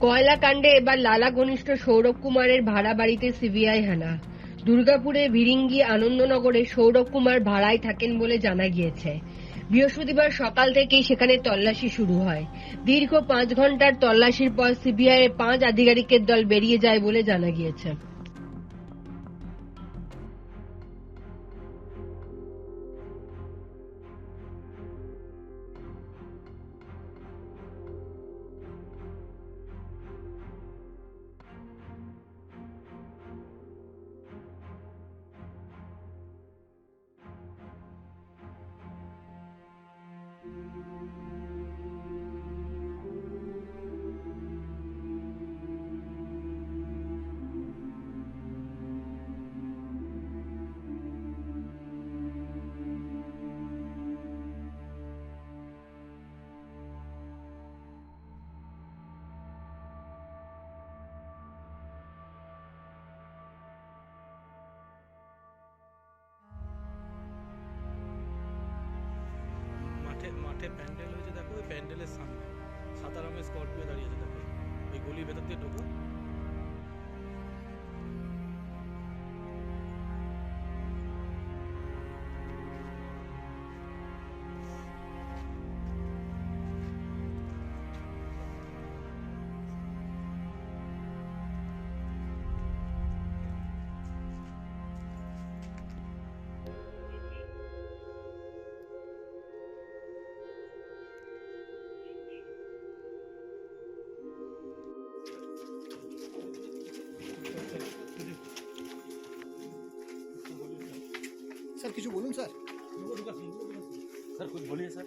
কয়লা কাণ্ডে এবার লালা ঘনিষ্ঠ সৌরভ কুমারের ভাড়া বাড়িতে সিবিআই হানা। দুর্গাপুরে ভিরিঙ্গি আনন্দনগরে সৌরভ কুমার ভাড়ায় থাকেন বলে জানা গিয়েছে। বৃহস্পতিবার সকাল থেকেই সেখানে তল্লাশি শুরু হয়। দীর্ঘ পাঁচ ঘণ্টার তল্লাশির পর সিবিআই এর পাঁচ আধিকারিকের দল বেরিয়ে যায় বলে জানা গিয়েছে। মাঠে প্যান্ডেল হয়েছে, দেখো ওই প্যান্ডেলের সামনে। সাদা রঙের স্করপিও দাঁড়িয়ে আছে, দেখো। ওই গলির ভেতর দিয়ে ঢুকো। কিছু বলুন স্যার স্যার কিছু বলিয়ে স্যার